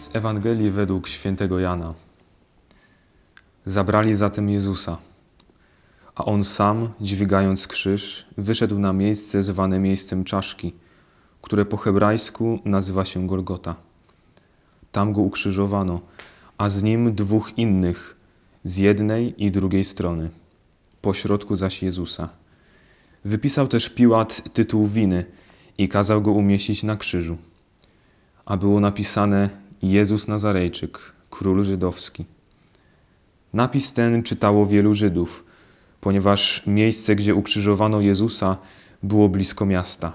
Z Ewangelii według świętego Jana. Zabrali zatem Jezusa, a on sam, dźwigając krzyż, wyszedł na miejsce zwane miejscem czaszki, które po hebrajsku nazywa się Golgota. Tam go ukrzyżowano, a z nim dwóch innych, z jednej i drugiej strony, pośrodku zaś Jezusa. Wypisał też Piłat tytuł winy i kazał go umieścić na krzyżu. A było napisane Jezus Nazarejczyk, król żydowski. Napis ten czytało wielu Żydów, ponieważ miejsce, gdzie ukrzyżowano Jezusa, było blisko miasta,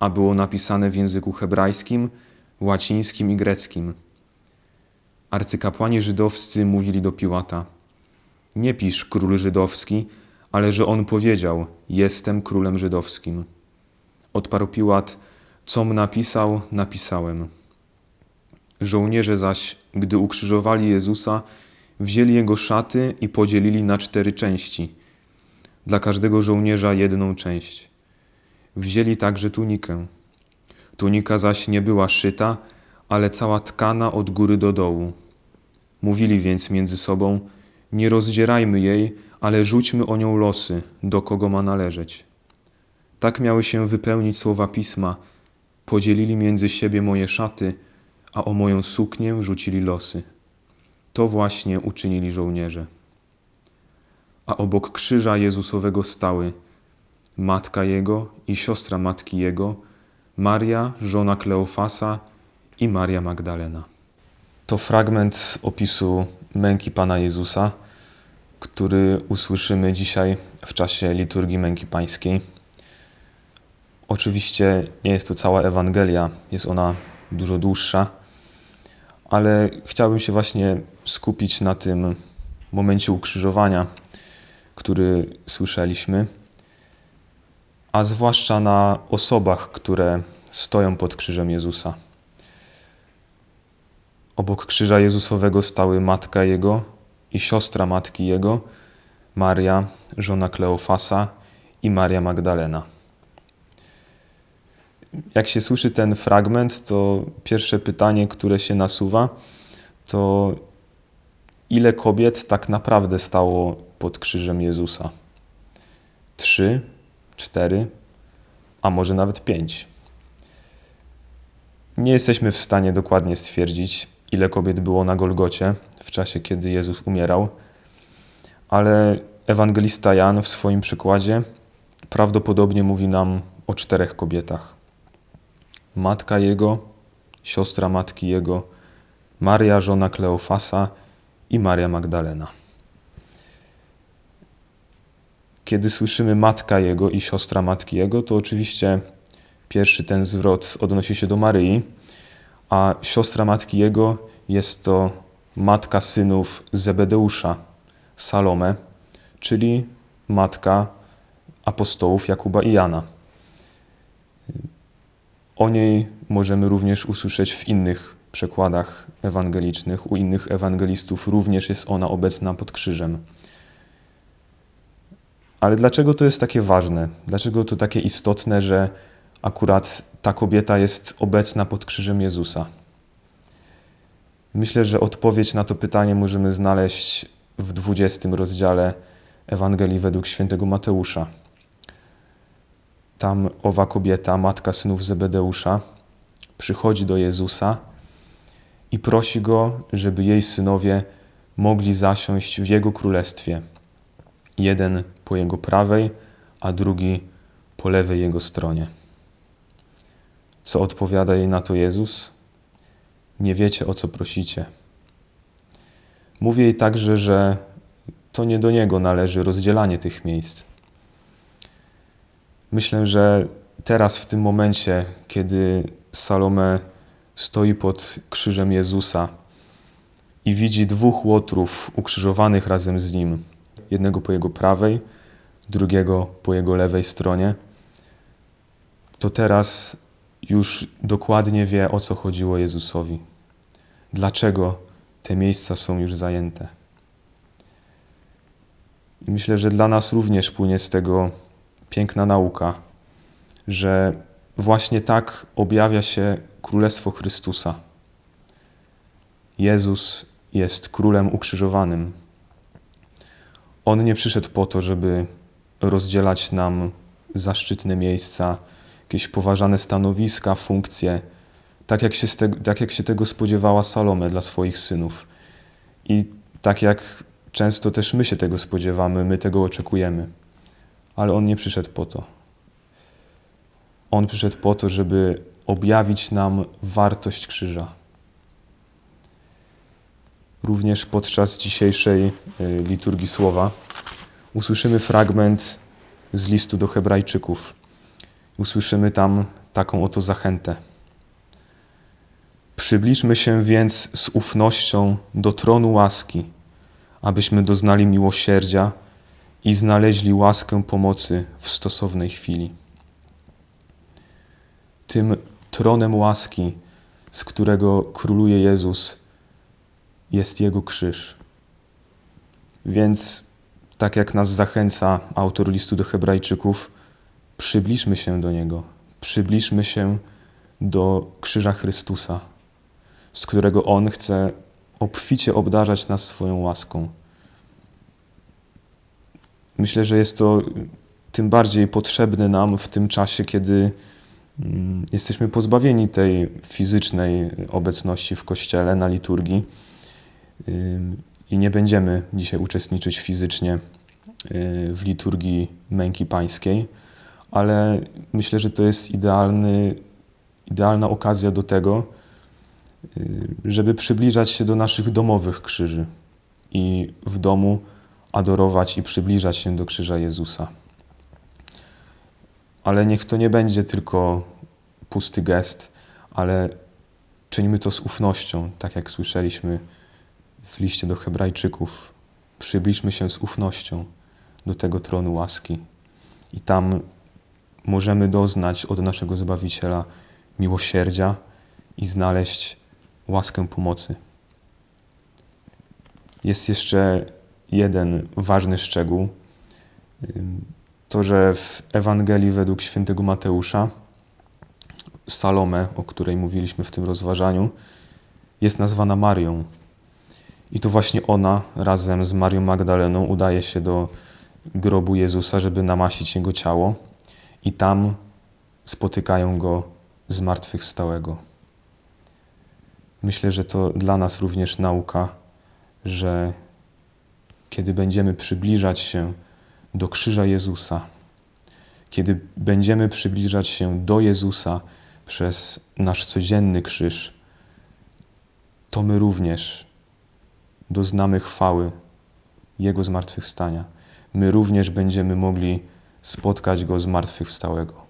a było napisane w języku hebrajskim, łacińskim i greckim. Arcykapłani żydowscy mówili do Piłata: Nie pisz król żydowski, ale że on powiedział: Jestem królem żydowskim. Odparł Piłat: Com napisał, napisałem. Żołnierze zaś, gdy ukrzyżowali Jezusa, wzięli jego szaty i podzielili na cztery części. Dla każdego żołnierza jedną część. Wzięli także tunikę. Tunika zaś nie była szyta, ale cała tkana od góry do dołu. Mówili więc między sobą: Nie rozdzierajmy jej, ale rzućmy o nią losy, do kogo ma należeć. Tak miały się wypełnić słowa pisma: Podzielili między siebie moje szaty, a o moją suknię rzucili losy. To właśnie uczynili żołnierze. A obok krzyża Jezusowego stały matka jego i siostra matki jego, Maria, żona Kleofasa i Maria Magdalena. To fragment z opisu męki Pana Jezusa, który usłyszymy dzisiaj w czasie liturgii męki pańskiej. Oczywiście nie jest to cała Ewangelia, jest ona dużo dłuższa, ale chciałbym się właśnie skupić na tym momencie ukrzyżowania, który słyszeliśmy, a zwłaszcza na osobach, które stoją pod krzyżem Jezusa. Obok krzyża Jezusowego stały matka Jego i siostra matki Jego, Maria, żona Kleofasa i Maria Magdalena. Jak się słyszy ten fragment, to pierwsze pytanie, które się nasuwa, to ile kobiet tak naprawdę stało pod krzyżem Jezusa? Trzy, cztery, a może nawet pięć. Nie jesteśmy w stanie dokładnie stwierdzić, ile kobiet było na Golgocie w czasie, kiedy Jezus umierał, ale ewangelista Jan w swoim przykładzie prawdopodobnie mówi nam o czterech kobietach. Matka jego, siostra matki jego, Maria, żona Kleofasa i Maria Magdalena. Kiedy słyszymy matka jego i siostra matki jego, to oczywiście pierwszy ten zwrot odnosi się do Maryi, a siostra matki jego jest to matka synów Zebedeusza, Salome, czyli matka apostołów Jakuba i Jana. O niej możemy również usłyszeć w innych przekładach ewangelicznych. U innych ewangelistów również jest ona obecna pod krzyżem. Ale dlaczego to jest takie ważne? Dlaczego to takie istotne, że akurat ta kobieta jest obecna pod krzyżem Jezusa? Myślę, że odpowiedź na to pytanie możemy znaleźć w 20 rozdziale Ewangelii według świętego Mateusza. Tam owa kobieta, matka synów Zebedeusza, przychodzi do Jezusa i prosi go, żeby jej synowie mogli zasiąść w jego królestwie. Jeden po jego prawej, a drugi po lewej jego stronie. Co odpowiada jej na to Jezus? Nie wiecie, o co prosicie. Mówi jej także, że to nie do niego należy rozdzielanie tych miejsc. Myślę, że teraz, w tym momencie, kiedy Salome stoi pod krzyżem Jezusa i widzi dwóch łotrów ukrzyżowanych razem z nim, jednego po jego prawej, drugiego po jego lewej stronie, to teraz już dokładnie wie, o co chodziło Jezusowi. Dlaczego te miejsca są już zajęte. I myślę, że dla nas również płynie z tego piękna nauka, że właśnie tak objawia się Królestwo Chrystusa. Jezus jest królem ukrzyżowanym. On nie przyszedł po to, żeby rozdzielać nam zaszczytne miejsca, jakieś poważane stanowiska, funkcje, tak jak się, tego, tak jak się tego spodziewała Salome dla swoich synów. I tak jak często też my się tego spodziewamy, my tego oczekujemy. Ale On nie przyszedł po to. On przyszedł po to, żeby objawić nam wartość krzyża. Również podczas dzisiejszej y, liturgii słowa usłyszymy fragment z listu do Hebrajczyków. Usłyszymy tam taką oto zachętę. Przybliżmy się więc z ufnością do tronu łaski, abyśmy doznali miłosierdzia i znaleźli łaskę pomocy w stosownej chwili. Tym tronem łaski, z którego króluje Jezus, jest Jego krzyż. Więc, tak jak nas zachęca autor listu do Hebrajczyków, przybliżmy się do Niego, przybliżmy się do krzyża Chrystusa, z którego On chce obficie obdarzać nas swoją łaską. Myślę, że jest to tym bardziej potrzebne nam w tym czasie, kiedy mm, jesteśmy pozbawieni tej fizycznej obecności w kościele na liturgii i nie będziemy dzisiaj uczestniczyć fizycznie y, w liturgii męki pańskiej, ale myślę, że to jest idealny, idealna okazja do tego, y, żeby przybliżać się do naszych domowych krzyży i w domu adorować i przybliżać się do krzyża Jezusa. Ale niech to nie będzie tylko pusty gest, ale czynimy to z ufnością, tak jak słyszeliśmy w liście do Hebrajczyków. Przybliżmy się z ufnością do tego tronu łaski i tam możemy doznać od naszego Zbawiciela miłosierdzia i znaleźć łaskę pomocy. Jest jeszcze jeden ważny szczegół. To, że w Ewangelii według świętego Mateusza Salome, o której mówiliśmy w tym rozważaniu, jest nazwana Marią. I to właśnie ona razem z Marią Magdaleną udaje się do grobu Jezusa, żeby namasić jego ciało, i tam spotykają go zmartwychwstałego. Myślę, że to dla nas również nauka, że kiedy będziemy przybliżać się do krzyża Jezusa, kiedy będziemy przybliżać się do Jezusa przez nasz codzienny krzyż, to my również doznamy chwały Jego zmartwychwstania. My również będziemy mogli spotkać Go zmartwychwstałego.